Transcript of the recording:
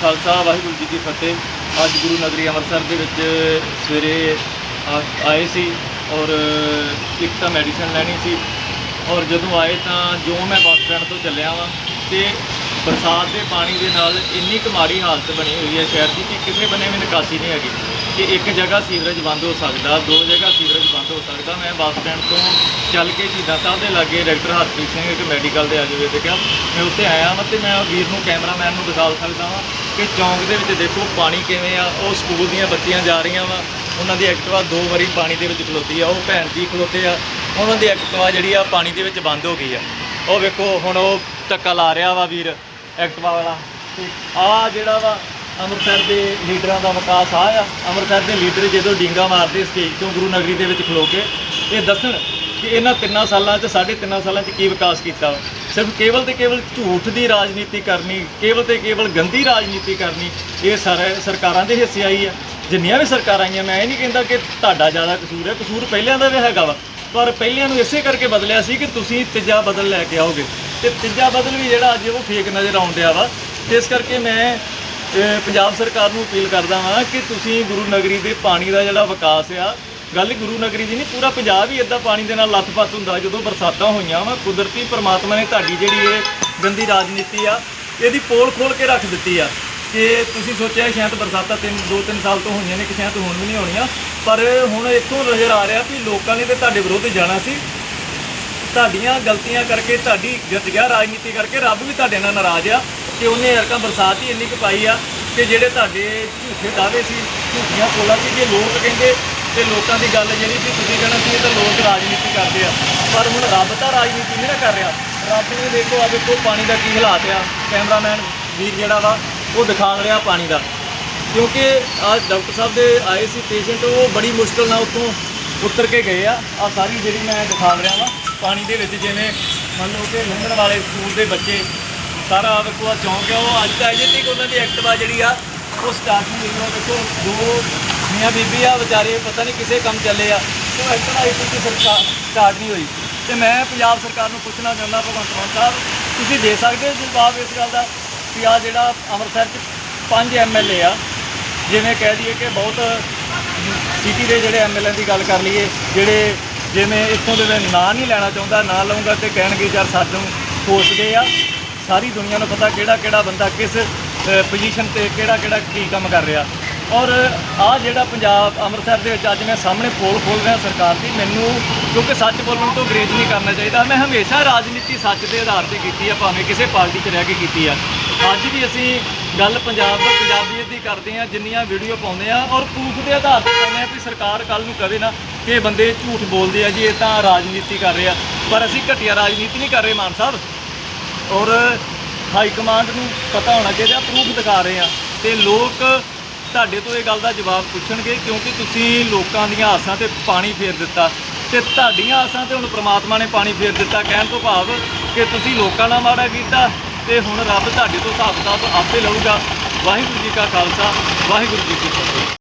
ਖਾਲਸਾ, ਵਾਹਿਗੁਰੂ ਜੀ ਕੀ ਫਤਿਹ। ਅੱਜ ਗੁਰੂ ਨਗਰੀ ਅੰਮ੍ਰਿਤਸਰ ਦੇ ਵਿੱਚ ਸਵੇਰੇ ਆਏ ਸੀ ਔਰ ਇੱਕ ਤਾਂ ਮੈਡੀਸਨ ਲੈਣੀ ਸੀ ਔਰ ਜਦੋਂ ਆਏ ਤਾਂ ਜੋ ਮੈਂ ਬੱਸ ਸਟੈਂਡ ਤੋਂ ਚੱਲਿਆ ਵਾਂ ਤੇ ਬਰਸਾਤ ਦੇ ਪਾਣੀ ਦੇ ਨਾਲ ਇੰਨੀ ਕੁ ਮਾੜੀ ਹਾਲਤ ਬਣੀ ਹੋਈ ਹੈ ਸ਼ਹਿਰ ਦੀ ਕਿ ਕਿਸੇ ਬੰਨੇ ਵੀ ਨਿਕਾਸੀ ਨਹੀਂ ਹੈਗੀ। ਕਿ ਇੱਕ ਜਗ੍ਹਾ ਸੀਵਰੇਜ ਬੰਦ ਹੋ ਸਕਦਾ, ਦੋ ਜਗ੍ਹਾ ਸੀਵਰੇਜ ਬੰਦ ਹੋ ਸਕਦਾ। ਮੈਂ ਬੱਸ ਸਟੈਂਡ ਤੋਂ ਚੱਲ ਕੇ ਸ਼ਹੀਦਾਂ ਸਾਹਿਬ ਦੇ ਲਾਗੇ ਡਾਕਟਰ ਹਰਪ੍ਰੀਤ ਸਿੰਘ, ਇੱਕ ਮੈਡੀਕਲ ਦੇ ਆਜੂਵੇ ਤੇ ਕਿਹਾ ਮੈਂ ਉੱਥੇ ਆਇਆ ਵਾਂ ਤੇ ਮੈਂ ਵੀਰ ਨੂੰ, ਕੈਮਰਾਮੈਨ ਨੂੰ ਦਿਖਾ ਸਕਦਾ ਵਾਂ ਕਿ ਚੌਂਕ ਦੇ ਵਿੱਚ ਦੇਖੋ ਪਾਣੀ ਕਿਵੇਂ ਆ, ਉਹ ਸਕੂਲ ਦੀਆਂ ਬੱਚੀਆਂ ਜਾ ਰਹੀਆਂ ਵਾ। ਉਹਨਾਂ ਦੀ ਐਕਟਿਵਾ ਦੋ ਵਾਰੀ ਪਾਣੀ ਦੇ ਵਿੱਚ ਖਲੋਤੀ ਆ, ਉਹ ਭੈਣ ਜੀ ਖਲੋਤੇ ਆ। ਉਹਨਾਂ ਦੀ ਐਕਟਿਵਾ ਜਿਹੜੀ ਆ ਪਾਣੀ ਦੇ ਵਿੱਚ ਬੰਦ ਹੋ ਗਈ ਆ। ਉਹ ਵੇਖੋ, ਹੁਣ ਉਹ ਧੱਕਾ ਲਾ ਰਿਹਾ ਵਾ ਵੀਰ, ਐਕਟਿਵਾ ਵਾਲਾ। ਤੇ ਆ ਜਿਹੜਾ ਵਾ ਅੰਮ੍ਰਿਤਸਰ ਦੇ ਲੀਡਰਾਂ ਦਾ ਵਿਕਾਸ ਆ ਆ। ਅੰਮ੍ਰਿਤਸਰ ਦੇ ਲੀਡਰ ਜਦੋਂ ਡਿੰਗਾ ਮਾਰਦੇ ਸਟੇਜ ਤੋਂ ਗੁਰੂ ਨਗਰੀ ਦੇ ਵਿੱਚ ਖਲੋ ਕੇ, ਇਹ ਦੱਸਣ ਕਿ ਇਹਨਾਂ ਤਿੰਨਾਂ ਸਾਲਾਂ 'ਚ, ਸਾਢੇ ਤਿੰਨਾਂ ਸਾਲਾਂ 'ਚ ਕੀ ਵਿਕਾਸ ਕੀਤਾ ਵਾ। ਸਿਰਫ ਕੇਵਲ ਤੇ ਕੇਵਲ ਝੂਠ ਦੀ ਰਾਜਨੀਤੀ ਕਰਨੀ, ਕੇਵਲ ਤੇ ਕੇਵਲ ਗੰਦੀ ਰਾਜਨੀਤੀ ਕਰਨੀ, ਇਹ ਸਾਰੇ, ਸਰਕਾਰਾਂ ਦੇ ਹਿੱਸੇ ਆਈ ਆ। ਜਿੰਨੀਆਂ ਵੀ ਸਰਕਾਰਾਂ ਆਈਆਂ, ਮੈਂ ਇਹ ਨਹੀਂ ਕਹਿੰਦਾ ਕਿ ਤੁਹਾਡਾ ਜ਼ਿਆਦਾ ਕਸੂਰ ਹੈ, ਕਸੂਰ ਪਹਿਲਿਆਂ ਦਾ ਵੀ ਹੈਗਾ ਵਾ। ਪਰ ਪਹਿਲਿਆਂ ਨੂੰ ਇਸੇ ਕਰਕੇ ਬਦਲਿਆ ਸੀ ਕਿ ਤੁਸੀਂ ਤੀਜਾ ਬਦਲ ਲੈ ਕੇ ਆਓਗੇ। ਤੇ ਤੀਜਾ ਬਦਲ ਵੀ ਜਿਹੜਾ ਅੱਜ ਉਹ ਫੇਕ ਨਜ਼ਰ ਆਉਣ ਡਿਆ ਵਾ। ਇਸ ਕਰਕੇ ਮੈਂ ਪੰਜਾਬ ਸਰਕਾਰ ਨੂੰ ਅਪੀਲ ਕਰਦਾ ਹਾਂ ਕਿ ਤੁਸੀਂ ਗੁਰੂ ਨਗਰੀ ਦੇ ਪਾਣੀ ਦਾ ਜਿਹੜਾ ਵਿਕਾਸ ਆ, ਗੱਲ ਗੁਰੂ ਨਗਰੀ ਦੀ ਨਹੀਂ, ਪੂਰਾ ਪੰਜਾਬ ਹੀ ਇਦਾਂ ਪਾਣੀ ਦੇ ਨਾਲ ਲੱਥ-ਪੱਥ ਹੁੰਦਾ, ਜਦੋਂ ਬਰਸਾਤਾਂ ਹੋਈਆਂ ਵਾ, ਕੁਦਰਤੀ ਪ੍ਰਮਾਤਮਾ ਨੇ ਤੁਹਾਡੀ ਜਿਹੜੀ ਇਹ ਗੰਦੀ ਰਾਜਨੀਤੀ ਆ, ਇਹਦੀ ਪੋਲ ਖੋਲ ਕੇ ਰੱਖ ਦਿੱਤੀ ਆ ਕਿ ਤੁਸੀਂ ਸੋਚਿਆ ਸ਼ਾਇਦ ਬਰਸਾਤਾਂ ਤਿੰਨ ਦੋ ਤਿੰਨ ਸਾਲ ਤੋਂ ਹੋਈਆਂ ਨੇ ਕਿ ਸ਼ਾਇਦ ਹੁਣ ਵੀ ਨਹੀਂ ਹੋਣੀਆਂ, ਪਰ ਹੁਣ ਇੱਥੋਂ ਨਜ਼ਰ ਆ ਰਿਹਾ ਵੀ ਲੋਕਾਂ ਨੇ ਤੇ ਤੁਹਾਡੇ ਵਿਰੁੱਧ ਜਾਣਾ ਸੀ। ਤੁਹਾਡੀਆਂ ਗਲਤੀਆਂ ਕਰਕੇ, ਤੁਹਾਡੀ ਗਤਿਆ ਰਾਜਨੀਤੀ ਕਰਕੇ, ਰੱਬ ਵੀ ਤੁਹਾਡੇ ਨਾਲ ਨਾਰਾਜ਼ ਆ। ਕਿ ਉਹਨੇ ਅਰਕਾਂ ਬਰਸਾਤ ਹੀ ਇੰਨੀ ਕੁ ਪਾਈ ਆ ਕਿ ਜਿਹੜੇ ਤੁਹਾਡੇ ਝੂਠੇ ਦਾਅਵੇ ਸੀ, ਝੂਠੀਆਂ ਪੋਲਾਂ ਸੀ, ਜੇ ਲੋਕ ਕਹਿੰਦੇ ਤੇ ਲੋਕਾਂ ਦੀ ਗੱਲ ਜਿਹੜੀ ਸੀ ਤੁਸੀਂ ਕਹਿਣਾ ਸੀ ਇਹ ਤਾਂ ਲੋਕ ਰਾਜਨੀਤੀ ਕਰਦੇ ਆ। ਪਰ ਹੁਣ ਰੱਬ ਤਾਂ ਰਾਜਨੀਤੀ ਨਹੀਂ ਨਾ ਕਰ ਰਿਹਾ। ਰੱਬ ਨੇ ਦੇਖੋ ਆ ਦੇਖੋ ਪਾਣੀ ਦਾ ਕੀ ਹਾਲਾਤ ਆ। ਕੈਮਰਾਮੈਨ ਵੀਰ ਜਿਹੜਾ ਵਾ, ਉਹ ਦਿਖਾ ਰਿਹਾ ਪਾਣੀ ਦਾ। ਕਿਉਂਕਿ ਅੱਜ ਡਾਕਟਰ ਸਾਹਿਬ ਦੇ ਆਏ ਸੀ ਪੇਸ਼ੈਂਟ ਉਹ ਬੜੀ ਮੁਸ਼ਕਲ ਨਾਲ ਉੱਥੋਂ ਉਤਰ ਕੇ ਗਏ ਆ। ਆ ਸਾਰੀ ਜਿਹੜੀ ਮੈਂ ਦਿਖਾ ਰਿਹਾ ਵਾ, ਪਾਣੀ ਦੇ ਵਿੱਚ ਜਿਵੇਂ ਮੰਨ ਲਓ ਕਿ ਲੰਘਣ ਵਾਲੇ ਸਕੂਲ ਦੇ ਬੱਚੇ ਸਾਰਾ ਵੇਖੋ ਆ ਚੌਂਕ ਆ ਉਹ ਅੱਜ ਤਾਂ ਅਜੇ ਤੱਕ ਉਹਨਾਂ ਦੀ ਐਕਟਿਵਾ ਜਿਹੜੀ ਆ, ਉਹ ਸਟਾਰਟ ਨਹੀਂ ਹੋਈ ਉਹ ਦੇਖੋ ਦੋ ਮੀਆਂ ਬੀਬੀ ਆ, ਵਿਚਾਰੇ, ਪਤਾ ਨਹੀਂ ਕਿਸੇ ਕੰਮ ਚੱਲੇ ਆ, ਉਹ ਐਕਟਿਵਾ ਇੱਕ ਦੀ ਸਰਕਾਰ ਸਟਾਰਟ ਨਹੀਂ ਹੋਈ। ਤੇ ਮੈਂ ਪੰਜਾਬ ਸਰਕਾਰ ਨੂੰ ਪੁੱਛਣਾ ਚਾਹੁੰਦਾ, ਭਗਵੰਤ ਮਾਨ ਸਾਹਿਬ, ਤੁਸੀਂ ਦੇ ਸਕਦੇ ਹੋ ਜਵਾਬ ਇਸ ਗੱਲ ਦਾ ਕਿ ਆ ਜਿਹੜਾ ਅੰਮ੍ਰਿਤਸਰ 'ਚ ਪੰਜ ਐਮਐਲਏ ਆ, ਜਿਵੇਂ ਕਹਿ ਦਈਏ ਕਿ ਬਹੁਤ ਸਿਟੀ ਦੇ ਜਿਹੜੇ ਐਮਐਲਏ ਦੀ ਗੱਲ ਕਰ ਲਈਏ, ਜਿਹੜੇ ਜਿਵੇਂ ਇੱਥੋਂ ਦੇ ਮੈਂ ਨਾਂ ਨਹੀਂ ਲੈਣਾ ਚਾਹੁੰਦਾ, ਨਾਂ ਲਵਾਂਗਾ ਤੇ ਕਹਿਣਗੇ, ਯਾਰ ਸਾਨੂੰ ਕੋਸਦੇ ਆ। ਸਾਰੀ ਦੁਨੀਆ ਨੂੰ ਪਤਾ ਕਿਹੜਾ ਕਿਹੜਾ ਬੰਦਾ ਕਿਸ ਪੋਜੀਸ਼ਨ ਤੇ ਕਿਹੜਾ ਕਿਹੜਾ ਕੀ ਕੰਮ ਕਰ ਰਿਹਾ। ਔਰ ਆ ਜਿਹੜਾ ਪੰਜਾਬ ਅੰਮ੍ਰਿਤਸਰ ਦੇ ਵਿੱਚ ਅੱਜ ਮੈਂ ਸਾਹਮਣੇ ਪੋਲ ਖੋਲ ਰਿਹਾ ਸਰਕਾਰ ਦੀ, ਮੈਨੂੰ ਕਿਉਂਕਿ ਸੱਚ ਬੋਲਣ ਤੋਂ ਗਰੇਜ ਨਹੀਂ ਕਰਨਾ ਚਾਹੀਦਾ। ਮੈਂ ਹਮੇਸ਼ਾ ਰਾਜਨੀਤੀ ਸੱਚ ਦੇ ਆਧਾਰ ਤੇ ਕੀਤੀ ਆ, ਭਾਵੇਂ ਕਿਸੇ ਪਾਰਟੀ 'ਚ ਰਹਿ ਕੇ ਕੀਤੀ ਆ। ਅੱਜ ਵੀ ਅਸੀਂ ਗੱਲ ਪੰਜਾਬ ਦਾ ਪੰਜਾਬੀਅਤ ਦੀ ਕਰਦੇ ਆ ਜਿੰਨੀਆਂ ਵੀਡੀਓ ਪਾਉਂਦੇ ਆ ਔਰ ਪ੍ਰੂਫ ਦੇ ਆਧਾਰ ਤੇ ਪਾਉਂਦੇ ਆ ਵੀ ਸਰਕਾਰ ਕੱਲ ਨੂੰ ਕਵੇ ਨਾ ਕਿ ਬੰਦੇ ਝੂਠ ਬੋਲਦੇ ਆ ਜੀ, ਇਹ ਤਾਂ ਰਾਜਨੀਤੀ ਕਰ ਰਹੇ ਆ। ਪਰ ਅਸੀਂ ਘਟੀਆ ਰਾਜਨੀਤੀ ਨਹੀਂ ਕਰ ਰਹੇ, ਮਾਨ ਸਾਹਿਬ। ਔਰ ਹਾਈ ਕਮਾਂਡ ਨੂੰ ਪਤਾ ਹੋਣਾ ਚਾਹੀਦਾ ਪ੍ਰੂਫ ਦਿਖਾ ਰਹੇ ਆ ਤੇ ਲੋਕ ਤੁਹਾਡੇ ਤੋਂ ਇਹ ਗੱਲ ਦਾ ਜਵਾਬ ਪੁੱਛਣਗੇ, ਕਿਉਂਕਿ ਤੁਸੀਂ ਲੋਕਾਂ ਦੀਆਂ ਆਸਾਂ ਤੇ ਪਾਣੀ ਫੇਰ ਦਿੱਤਾ। ਤੇ ਤੁਹਾਡੀਆਂ ਆਸਾਂ ਤੇ ਹੁਣ ਪ੍ਰਮਾਤਮਾ ਨੇ ਪਾਣੀ ਫੇਰ ਦਿੱਤਾ, ਕਹਿਣ ਤੋਂ ਭਾਵ ਕਿ ਤੁਸੀਂ ਲੋਕਾਂ ਨਾਲ ਮਾੜਾ ਕੀਤਾ, ਤੇ ਹੁਣ ਰੱਬ ਤੁਹਾਡੇ ਤੋਂ ਹਿਸਾਬ ਕਿਤਾਬ ਆਪੇ ਲਊਗਾ। ਵਾਹਿਗੁਰੂ ਜੀ ਕਾ ਖਾਲਸਾ, ਵਾਹਿਗੁਰੂ ਜੀ ਕੀ ਫਤਿਹ।